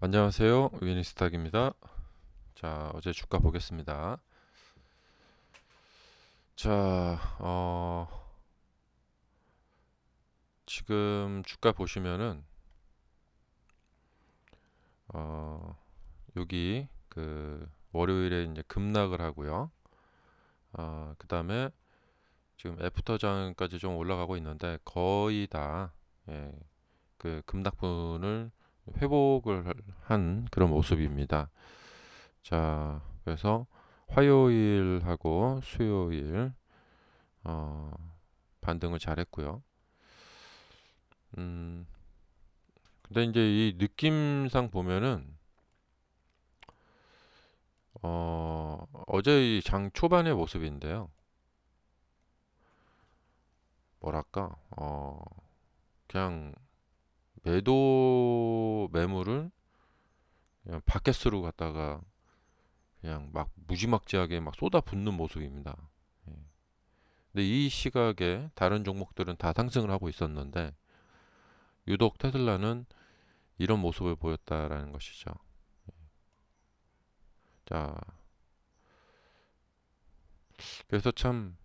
안녕하세요. 위니스탁입니다. 자, 어제 주가 보겠습니다. 자, 어, 지금 주가 보시면은, 어, 여기 그 월요일에 이제 급락을 하고요. 어, 그 다음에 지금 애프터장까지 좀 올라가고 있는데 거의 다, 예, 그 급락분을 회복을 한 그런 모습입니다. 자, 그래서 화요일하고 수요일 어, 반등을 잘했고요. 음, 근데 이제 이 느낌상 보면은 어, 어제 이 장 초반의 모습인데요. 뭐랄까, 어, 그냥 매도 매물을 그냥 바켓으로 갖다가 그냥 막 무지막지하게 막 쏟아붓는 모습입니다. 예. 근데 이 시각에 다른 종목들은 다 상승을 하고 있었는데 유독 테슬라는 이런 모습을 보였다라는 것이죠. 자, 그래서 참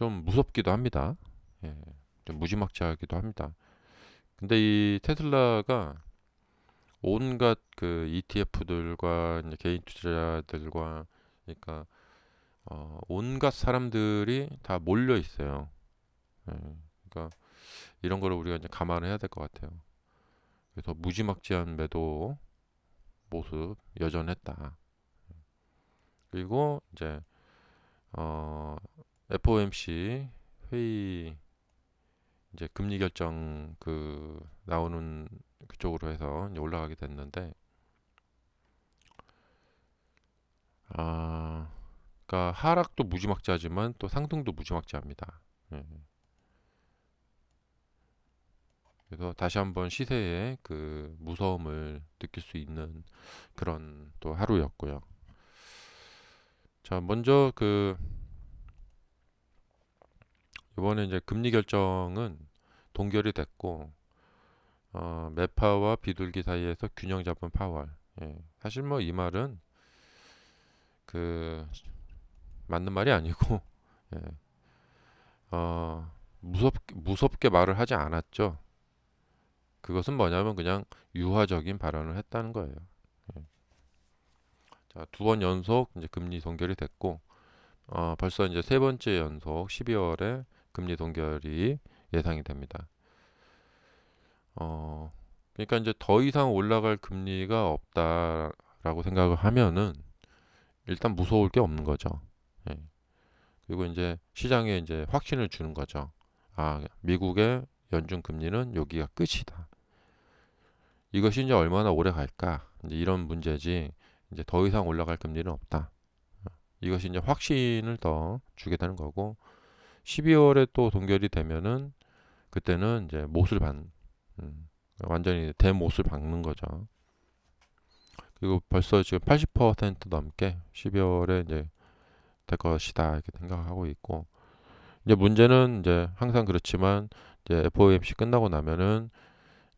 좀 무섭기도 합니다. 예, 좀 무지막지하기도 합니다. 근데 이 테슬라가 온갖 그 ETF들과 이제 개인 투자자들과 그러니까 어, 온갖 사람들이 다 몰려 있어요. 예, 그러니까 이런 거를 우리가 이제 감안해야 될 것 같아요. 그래서 무지막지한 매도 모습 여전했다. 그리고 이제 어, FOMC 회의 이제 금리 결정 그 나오는 그쪽으로 해서 올라가게 됐는데 아 그러니까 하락도 무지막지하지만 또 상승도 무지막지합니다. 예. 그래서 다시 한번 시세의 그 무서움을 느낄 수 있는 그런 또 하루였고요. 자, 먼저 그 이번에 이제 금리 결정은 동결이 됐고 어, 매파와 비둘기 사이에서 균형 잡은 파월. 예. 사실 뭐 이 말은 그 맞는 말이 아니고 예. 어, 무섭 무섭게 말을 하지 않았죠. 그것은 뭐냐면 그냥 유화적인 발언을 했다는 거예요. 예. 자, 두 번 연속 이제 금리 동결이 됐고 어, 벌써 이제 세 번째 연속 12월에 금리 동결이 예상이 됩니다. 어, 그러니까 이제 더 이상 올라갈 금리가 없다라고 생각을 하면은 일단 무서울 게 없는 거죠. 예. 그리고 이제 시장에 이제 확신을 주는 거죠. 아, 미국의 연준 금리는 여기가 끝이다. 이것이 이제 얼마나 오래 갈까? 이런 문제지. 이제 더 이상 올라갈 금리는 없다. 이것이 이제 확신을 더 주게 되는 거고 12월에 또 동결이 되면은 그때는 이제 못을 반 음, 완전히 대못을 박는 거죠. 그리고 벌써 지금 80% 넘게 12월에 이제 될 것이다 이렇게 생각하고 있고 이제 문제는 이제 항상 그렇지만 이제 FOMC 끝나고 나면은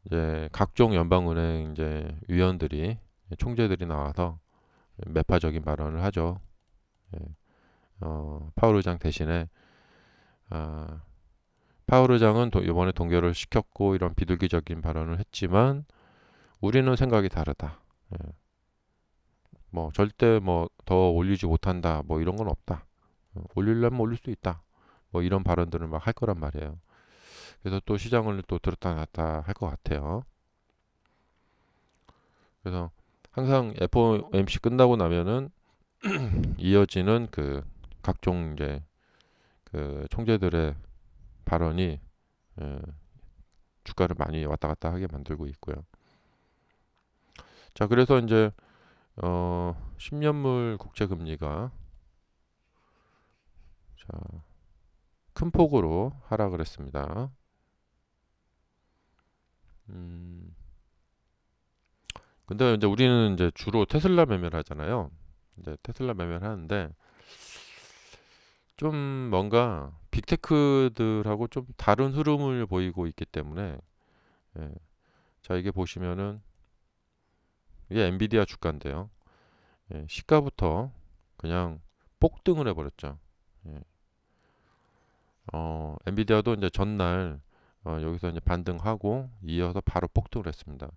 이제 각종 연방은행 이제 위원들이 총재들이 나와서 매파적인 발언을 하죠. 예. 어, 파월 의장 대신에 아, 도, 이번에 동결을 시켰고 이런 비둘기적인 발언을 했지만 우리는 생각이 다르다. 예. 뭐 절대 뭐 더 올리지 못한다. 뭐 이런 건 없다. 어, 올리려면 올릴 수 있다. 뭐 이런 발언들을 막 할 거란 말이에요. 그래서 또 시장을 또 들었다 놨다 할 것 같아요. 그래서 항상 FOMC 끝나고 나면은 이어지는 그 각종 이제 그 총재들의 발언이 예, 주가를 많이 왔다 갔다 하게 만들고 있고요. 자, 그래서 이제 어 10년물 국채 금리가 자, 큰 폭으로 하락을 했습니다. 음, 근데 이제 우리는 이제 주로 테슬라 매매를 하잖아요. 이제 테슬라 매매를 하는데 좀 뭔가 빅테크들하고 좀 다른 흐름을 보이고 있기 때문에 예. 자 이게 보시면은 이게 엔비디아 주가인데요. 예, 시가부터 그냥 폭등을 해버렸죠. 예. 어, 엔비디아도 이제 전날 어, 여기서 이제 반등하고 이어서 바로 폭등을 했습니다.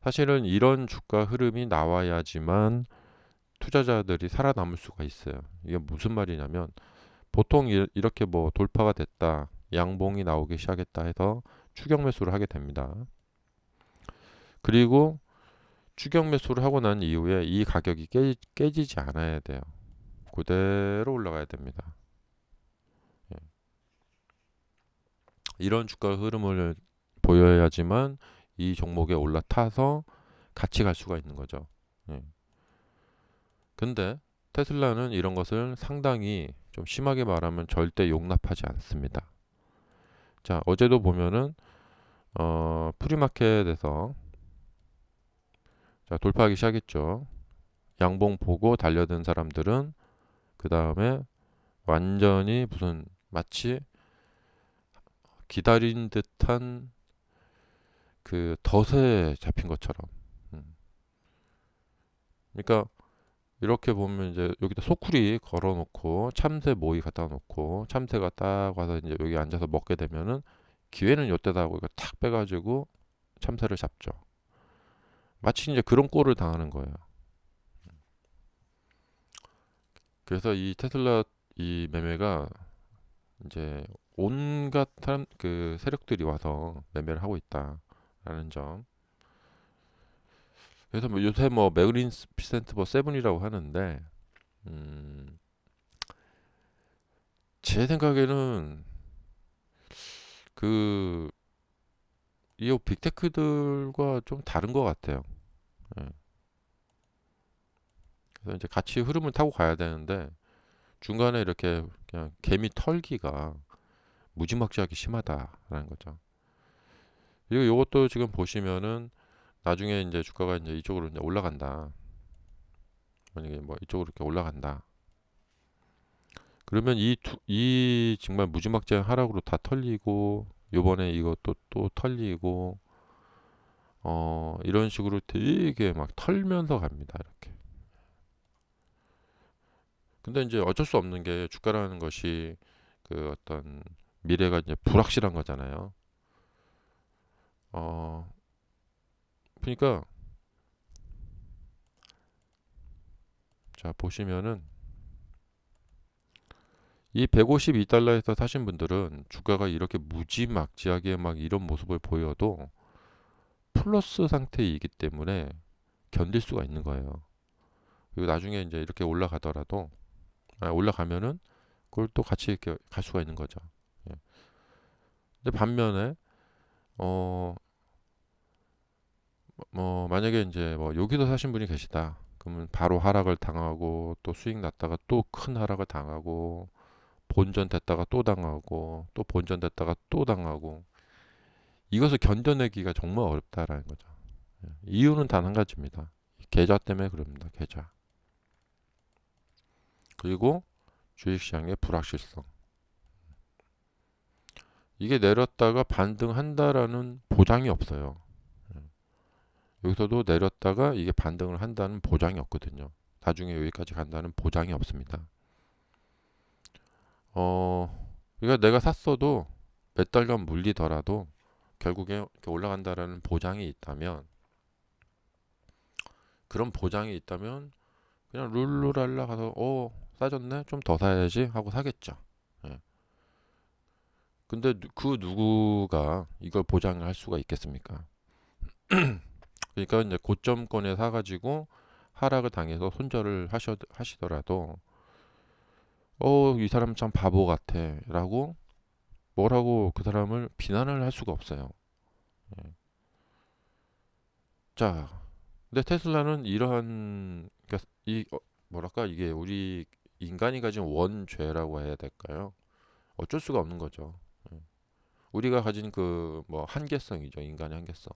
사실은 이런 주가 흐름이 나와야지만 투자자들이 살아남을 수가 있어요. 이게 무슨 말이냐면 보통 이- 이렇게 뭐 돌파가 됐다, 양봉이 나오기 시작했다 해서 추격 매수를 하게 됩니다. 그리고 추격 매수를 하고 난 이후에 이 가격이 깨, 깨지 지 않아야 돼요. 그대로 올라가야 됩니다. 예. 이런 주가 흐름을 보여야지만 이 종목에 올라타서 같이 갈 수가 있는 거죠. 예. 근데 테슬라는 이런 것을 상당히 좀 심하게 말하면 절대 용납하지 않습니다. 자, 어제도 보면은 어, 프리마켓에서 자, 돌파하기 시작했죠. 양봉 보고 달려든 사람들은 그 다음에 완전히 무슨 마치 기다린 듯한 그 덫에 잡힌 것처럼. 음. 그러니까 이렇게 보면 이제 여기다 소쿠리 걸어놓고 참새 모이 갖다 놓고 참새가 딱 와서 이제 여기 앉아서 먹게 되면은 기회는 요때다 하고 이거 탁 빼가지고 참새를 잡죠. 마치 이제 그런 꼴을 당하는 거예요. 그래서 이 테슬라 이 매매가 이제 온갖 사람 그 세력들이 와서 매매를 하고 있다라는 점. 그래서 뭐 요새 뭐 매그니피센트 뭐 세븐이라고 하는데 음, 제 생각에는 그 이 빅테크들과 좀 다른 것 같아요. 예. 그래서 이제 같이 흐름을 타고 가야 되는데 중간에 이렇게 그냥 개미 털기가 무지막지하게 심하다라는 거죠. 그리고 이것도 지금 보시면은 나중에 이제 주가가 이제 이쪽으로 이제 올라간다. 만약에 뭐 이쪽으로 이렇게 올라간다. 그러면 이, 두, 이 정말 무지막지한 하락으로 다 털리고 요번에 이것도 또 털리고 어 이런 식으로 되게 막 털면서 갑니다. 이렇게. 근데 이제 어쩔 수 없는 게 주가라는 것이 그 어떤 미래가 이제 불확실한 거잖아요. 어 그러니까 자 보시면은 이 152달러에서 사신 분들은 주가가 이렇게 무지막지하게 막 이런 모습을 보여도 플러스 상태이기 때문에 견딜 수가 있는 거예요. 그리고 나중에 이제 이렇게 올라가더라도 아, 올라가면은 그걸 또 같이 이렇게 갈 수가 있는 거죠. 예. 근데 반면에 어 뭐 만약에 이제 뭐 여기서 사신 분이 계시다. 그러면 바로 하락을 당하고 또 수익 났다가 또 큰 하락을 당하고 본전 됐다가 또 당하고 또 본전 됐다가 또 당하고 이것을 견뎌내기가 정말 어렵다라는 거죠. 예. 이유는 단 한 가지입니다. 계좌 때문에 그럽니다. 계좌. 그리고 주식시장의 불확실성. 이게 내렸다가 반등한다라는 보장이 없어요. 예. 여기서도 내렸다가 이게 반등을 한다는 보장이 없거든요. 나중에 여기까지 간다는 보장이 없습니다. 어, 그러니까 내가 샀어도 몇 달간 물리더라도 결국에 올라간다라는 보장이 있다면 그런 보장이 있다면 그냥 룰루랄라 가서 어 싸졌네 좀 더 사야지 하고 사겠죠. 예. 근데 누- 그 누구가 이걸 보장을 할 수가 있겠습니까? 그러니까 이제 고점권에 사가지고 하락을 당해서 손절을 하셔, 하시더라도 어 이 사람 참 바보 같아라고 뭐라고 그 사람을 비난을 할 수가 없어요. 예. 자, 근데 테슬라는 이러한 그러니까 이 어, 뭐랄까 이게 우리 인간이 가진 원죄라고 해야 될까요? 어쩔 수가 없는 거죠. 예. 우리가 가진 그 뭐 한계성이죠. 인간의 한계성.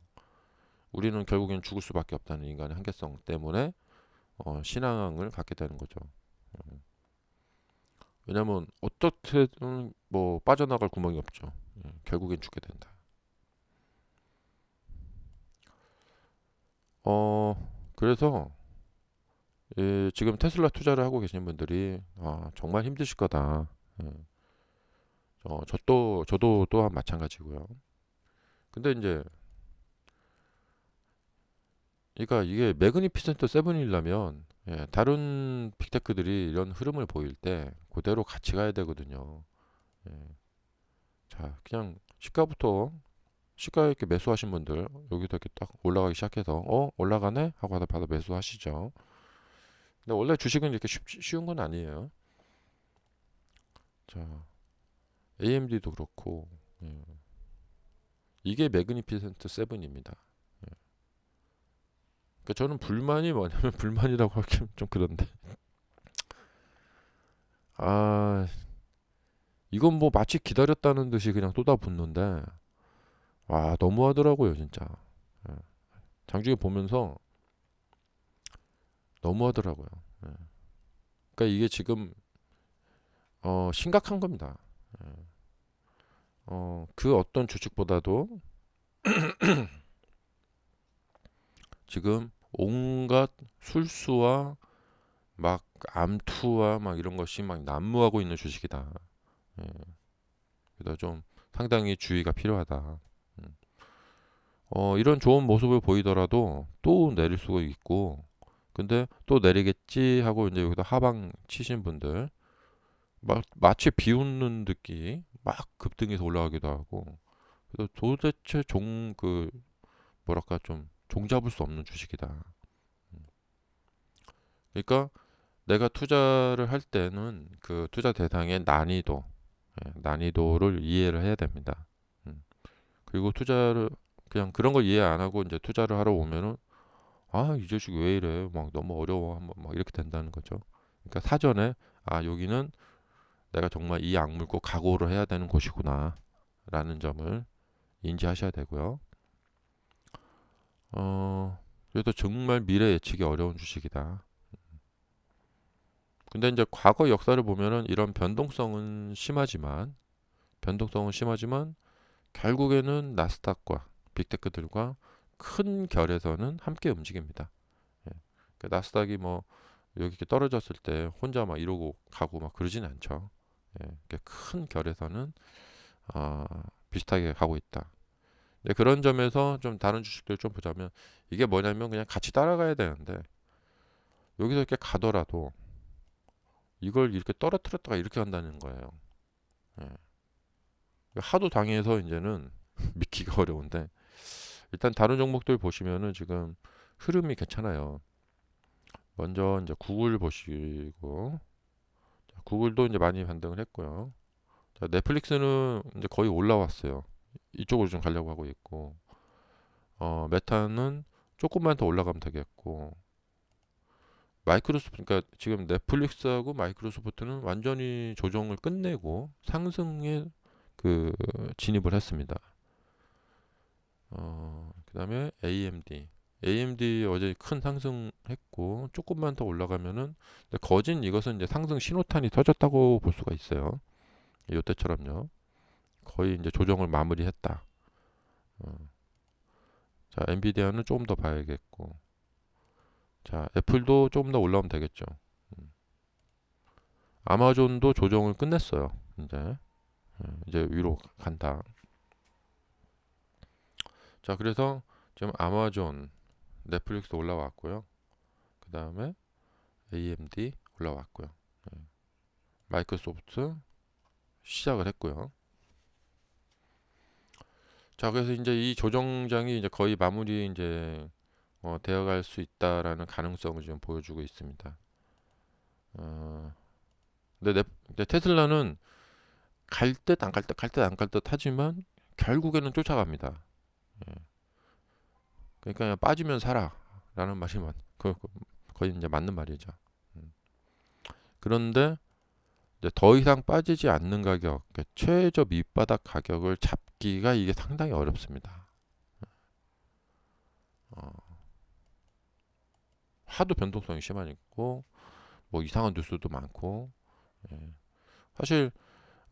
우리는 결국엔 죽을 수밖에 없다는 인간의 한계성 때문에 어, 신앙을 갖게 되는 거죠. 음. 왜냐하면 어떻게든 뭐 빠져나갈 구멍이 없죠. 예, 결국엔 죽게 된다. 어 그래서 예, 지금 테슬라 투자를 하고 계신 분들이 아, 정말 힘드실 거다. 예. 어, 저도 저도 또한 마찬가지고요. 근데 이제 그러니까 이게 매그니피센트 세븐이려면 예, 다른 빅테크들이 이런 흐름을 보일 때 그대로 같이 가야 되거든요. 예. 자, 그냥 시가부터 시가에 이렇게 매수하신 분들 여기서 이렇게 딱 올라가기 시작해서 어 올라가네 하고 하다 받아 매수하시죠. 근데 원래 주식은 이렇게 쉽, 쉬운 건 아니에요. 자, AMD도 그렇고 예. 이게 매그니피센트 세븐입니다. 예. 그러니까 저는 불만이 뭐냐면 불만이라고 하기 좀 그런데 아 이건 뭐 마치 기다렸다는 듯이 그냥 쏟아붓는데 와 너무하더라고요 진짜 예. 장중에 보면서 너무하더라고요 예. 그러니까 이게 지금 어 심각한 겁니다 예. 어, 그 어떤 주식보다도 지금 온갖 술수와 막 암투와 막 이런 것이 막 난무하고 있는 주식이다. 예. 그래서 좀 상당히 주의가 필요하다. 음. 어, 이런 좋은 모습을 보이더라도 또 내릴 수가 있고, 근데 또 내리겠지 하고 이제 여기다 하방 치신 분들, 막 마치 비웃는 느낌, 막 급등해서 올라가기도 하고, 그래서 도대체 종 그 뭐랄까 좀 종잡을 수 없는 주식이다. 음. 그러니까 내가 투자를 할 때는 그 투자 대상의 난이도, 예, 난이도를 이해를 해야 됩니다. 음. 그리고 투자를 그냥 그런 걸 이해 안 하고 이제 투자를 하러 오면은 아, 이 자식 왜 이래? 막 너무 어려워. 한번 막 이렇게 된다는 거죠. 그러니까 사전에 아, 여기는 내가 정말 이 악물 고 각오를 해야 되는 곳이구나. 라는 점을 인지하셔야 되고요. 어, 그래도 정말 미래 예측이 어려운 주식이다. 근데 이제 과거 역사를 보면은 이런 변동성은 심하지만 변동성은 심하지만 결국에는 나스닥과 빅테크들과 큰 결에서는 함께 움직입니다. 예. 그 나스닥이 뭐 여기 이렇게 떨어졌을 때 혼자 막 이러고 가고 막 그러진 않죠. 예. 큰 결에서는 어, 비슷하게 가고 있다. 네, 그런 점에서 좀 다른 주식들 좀 보자면 이게 뭐냐면 그냥 같이 따라가야 되는데 여기서 이렇게 가더라도 이걸 이렇게 떨어뜨렸다가 이렇게 한다는 거예요. 예. 하도 당해서 이제는 믿기가 어려운데 일단 다른 종목들 보시면은 지금 흐름이 괜찮아요. 먼저 이제 구글 보시고 자, 구글도 이제 많이 반등을 했고요. 자, 넷플릭스는 이제 거의 올라왔어요. 이쪽으로 좀 가려고 하고 있고 어, 메타는 조금만 더 올라가면 되겠고 마이크로소프트 그러니까 지금 넷플릭스하고 마이크로소프트는 완전히 조정을 끝내고 상승에 그 진입을 했습니다. 어, 그다음에 AMD AMD 어제 큰 상승했고 조금만 더 올라가면은 거진 이것은 이제 상승 신호탄이 터졌다고 볼 수가 있어요. 이때처럼요. 거의 이제 조정을 마무리했다. 어. 자, 엔비디아는 조금 더 봐야겠고. 자, 애플도 조금 더 올라오면 되겠죠. 음. 아마존도 조정을 끝냈어요. 이제 어, 이제 위로 간다. 자, 그래서 지금 아마존, 넷플릭스 올라왔고요. 그 다음에 AMD 올라왔고요. 네. 마이크로소프트 시작을 했고요. 자, 그래서 이제 이 조정장이 이제 거의 마무리 이제 어, 되어갈 수 있다라는 가능성을 지금 보여주고 있습니다. 어, 근데, 내, 근데 테슬라는 갈 듯 안 갈 듯 갈 듯 안 갈 듯 하지만 결국에는 쫓아갑니다. 예. 그러니까 빠지면 살아라는 말이 맞, 그, 그, 거의 이제 맞는 말이죠. 음. 그런데 더 이상 빠지지 않는 가격, 그러니까 최저 밑바닥 가격을 잡기가 이게 상당히 어렵습니다. 어, 하도 변동성이 심하니고 뭐 이상한 뉴스도 많고 예. 사실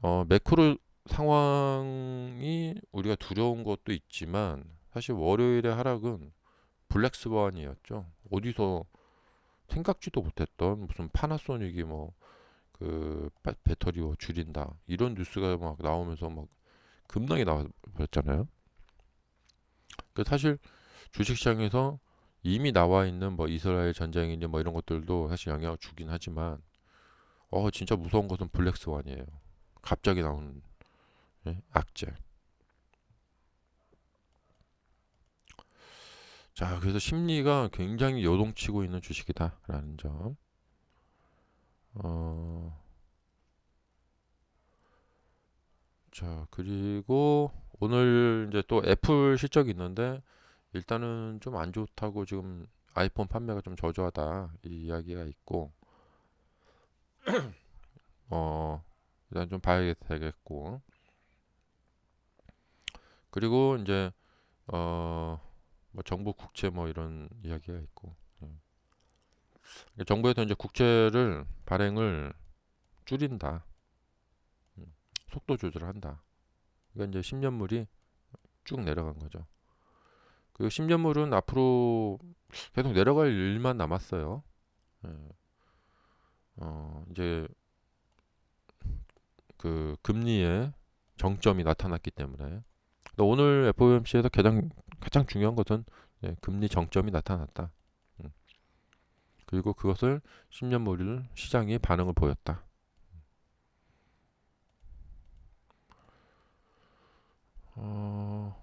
어, 매크로 상황이 우리가 두려운 것도 있지만 사실 월요일의 하락은 블랙스완이었죠. 어디서 생각지도 못했던 무슨 파나소닉이 뭐 그 배터리 줄인다 이런 뉴스가 막 나오면서 막 급락이 나와버렸잖아요. 그 사실 주식시장에서 이미 나와 있는 뭐 이스라엘 전쟁이니 뭐 이런 것들도 사실 영향을 주긴 하지만 어 진짜 무서운 것은 블랙스완이에요. 갑자기 나오는 예? 악재. 자, 그래서 심리가 굉장히 요동치고 있는 주식이다라는 점. 어, 자, 그리고 오늘 이제 또 애플 실적이 있는데 일단은 좀 안 좋다고 지금 아이폰 판매가 좀 저조하다 이 이야기가 있고. 어, 일단 좀 봐야 되겠고. 그리고 이제 어, 뭐 정부 국채 뭐 이런 이야기가 있고. 예. 정부에서 이제 국채를 발행을 줄인다. 음, 속도 조절한다. 그러니까 이제 10년물이 쭉 내려간 거죠. 그 10년물은 앞으로 계속 내려갈 일만 남았어요. 예. 어, 이제 그 금리의 정점이 나타났기 때문에 또 오늘 FOMC에서 가장 가장 중요한 것은 예, 금리 정점이 나타났다. 음. 그리고 그것을 10년물을 시장이 반응을 보였다. 어,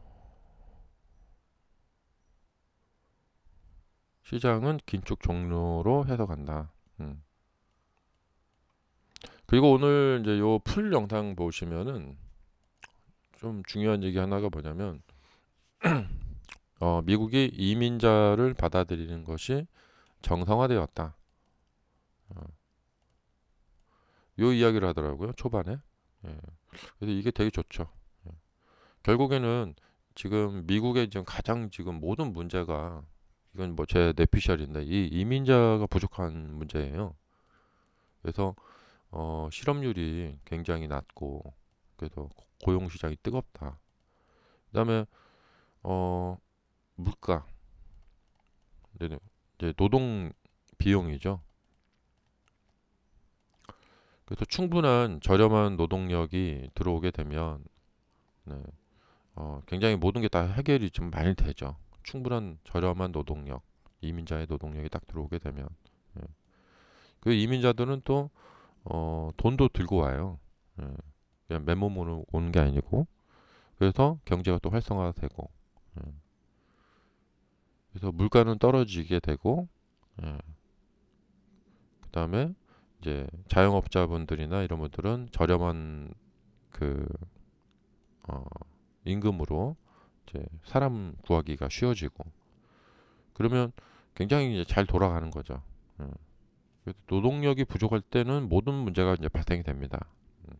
시장은 긴축 종료로 해석한다. 음. 그리고 오늘 이제 요 풀 영상 보시면은 좀 중요한 얘기 하나가 뭐냐면 어, 미국이 이민자를 받아들이는 것이 정상화되었다. 어, 요 이야기를 하더라고요 초반에. 예. 그래서 이게 되게 좋죠. 예. 결국에는 지금 미국의 지금 가장 지금 모든 문제가 이건 뭐 제 내피셜인데 이 이민자가 부족한 문제예요. 그래서 어, 실업률이 굉장히 낮고 그래서 고용 시장이 뜨겁다. 그다음에 어 물가 네네 이제 노동 비용이죠. 그래서 충분한 저렴한 노동력이 들어오게 되면 네, 어, 굉장히 모든 게 다 해결이 좀 많이 되죠. 충분한 저렴한 노동력, 이민자의 노동력이 딱 들어오게 되면 예. 그 이민자들은 또 어, 돈도 들고 와요. 예. 그냥 맨몸으로 오는 게 아니고 그래서 경제가 또 활성화되고 예. 그래서 물가는 떨어지게 되고 예. 그 다음에 이제 자영업자분들이나 이런 분들은 저렴한 그 어, 임금으로 이제 사람 구하기가 쉬워지고 그러면 굉장히 이제 잘 돌아가는 거죠. 예. 노동력이 부족할 때는 모든 문제가 이제 발생이 됩니다. 음.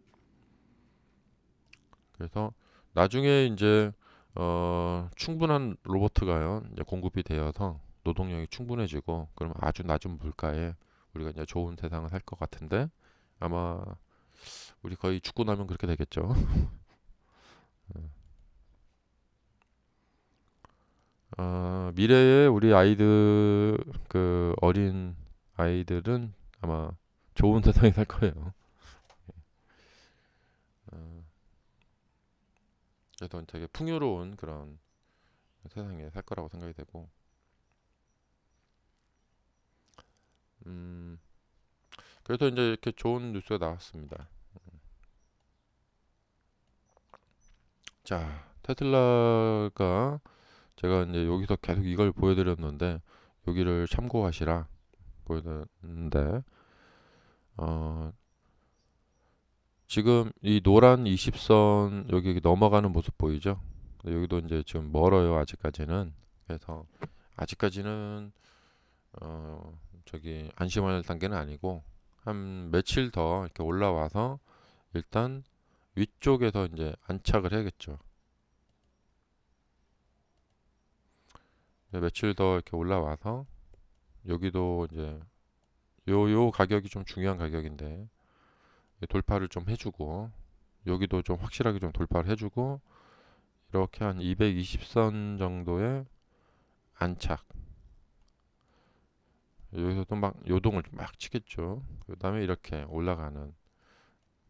그래서 나중에 이제 어, 충분한 로버트가요 공급이 되어서 노동력이 충분해지고 그럼 아주 낮은 물가에 우리가 이제 좋은 세상을 살 것 같은데 아마 우리 거의 죽고 나면 그렇게 되겠죠. 어, 미래에 우리 아이들 그 어린 아이들은 아마 좋은 세상에 살 거예요. 그래서 되게 풍요로운 그런 세상에 살 거라고 생각이 되고, 음, 그래서 이제 이렇게 좋은 뉴스가 나왔습니다. 자, 테슬라가 제가 이제 여기서 계속 이걸 보여드렸는데 여기를 참고하시라 보여드렸는데 어, 지금 이 노란 20선 여기 넘어가는 모습 보이죠? 여기도 이제 지금 멀어요 아직까지는 그래서 아직까지는 어, 저기 안심할 단계는 아니고 한 며칠 더 이렇게 올라와서 일단 위쪽에서 이제 안착을 해야겠죠. 며칠 더 이렇게 올라와서 여기도 이제 요 요 가격이 좀 중요한 가격인데 돌파를 좀 해주고 여기도 좀 확실하게 좀 돌파를 해주고 이렇게 한 220선 정도의 안착 여기서도 막 요동을 막 치겠죠. 그 다음에 이렇게 올라가는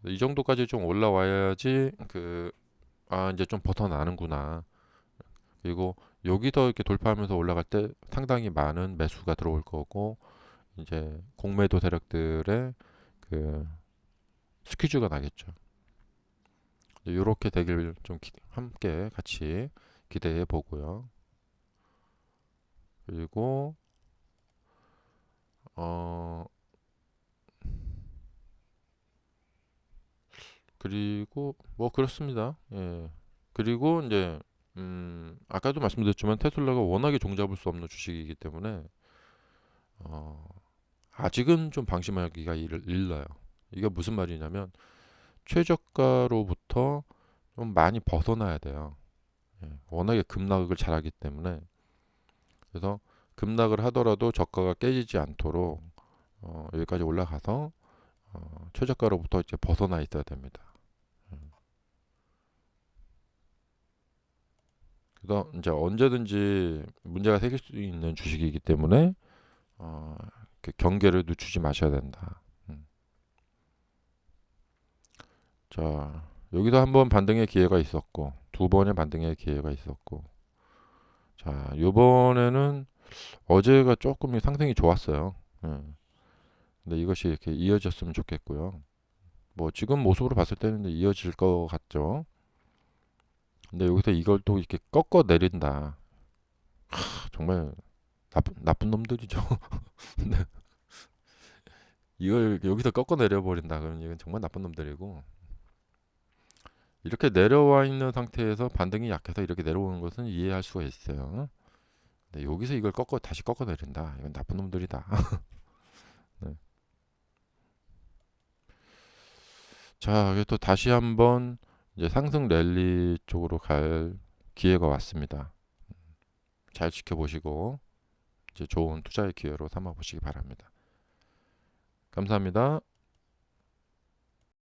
이 정도까지 좀 올라와야지 그 아 이제 좀 벗어나는구나. 그리고 여기서 이렇게 돌파하면서 올라갈 때 상당히 많은 매수가 들어올 거고 이제 공매도 세력들의 그 스퀴즈가 나겠죠. 이렇게 되길 좀 기- 함께 같이 기대해 보고요. 그리고 어 그리고 뭐 그렇습니다. 예. 그리고 이제 음 아까도 말씀드렸지만 테슬라가 워낙에 종잡을 수 없는 주식이기 때문에 어 아직은 좀 방심하기가 일- 일러요. 이게 무슨 말이냐면 최저가로부터 좀 많이 벗어나야 돼요. 예. 워낙에 급락을 잘하기 때문에 그래서 급락을 하더라도 저가가 깨지지 않도록 어, 여기까지 올라가서 어, 최저가로부터 이제 벗어나 있어야 됩니다. 음. 그래서 이제 언제든지 문제가 생길 수 있는 주식이기 때문에 어, 그 경계를 늦추지 마셔야 된다. 음. 자, 여기도 한 번 반등의 기회가 있었고 두 번의 반등의 기회가 있었고 자, 요번에는 어제가 조금 상승이 좋았어요. 예. 근데 이것이 이렇게 이어졌으면 좋겠고요. 뭐 지금 모습으로 봤을 때는 이어질 것 같죠. 근데 여기서 이걸 또 이렇게 꺾어 내린다. 하, 정말 나쁜 나쁜 놈들이죠. 네. 이걸 여기서 꺾어 내려 버린다. 그러면 이건 정말 나쁜 놈들이고 이렇게 내려와 있는 상태에서 반등이 약해서 이렇게 내려오는 것은 이해할 수가 있어요. 근데 여기서 이걸 꺾어 다시 꺾어 내린다. 이건 나쁜 놈들이다. 네. 자, 그래서 또 다시 한번 이제 상승 랠리 쪽으로 갈 기회가 왔습니다. 잘 지켜보시고 이제 좋은 투자의 기회로 삼아 보시기 바랍니다. 감사합니다.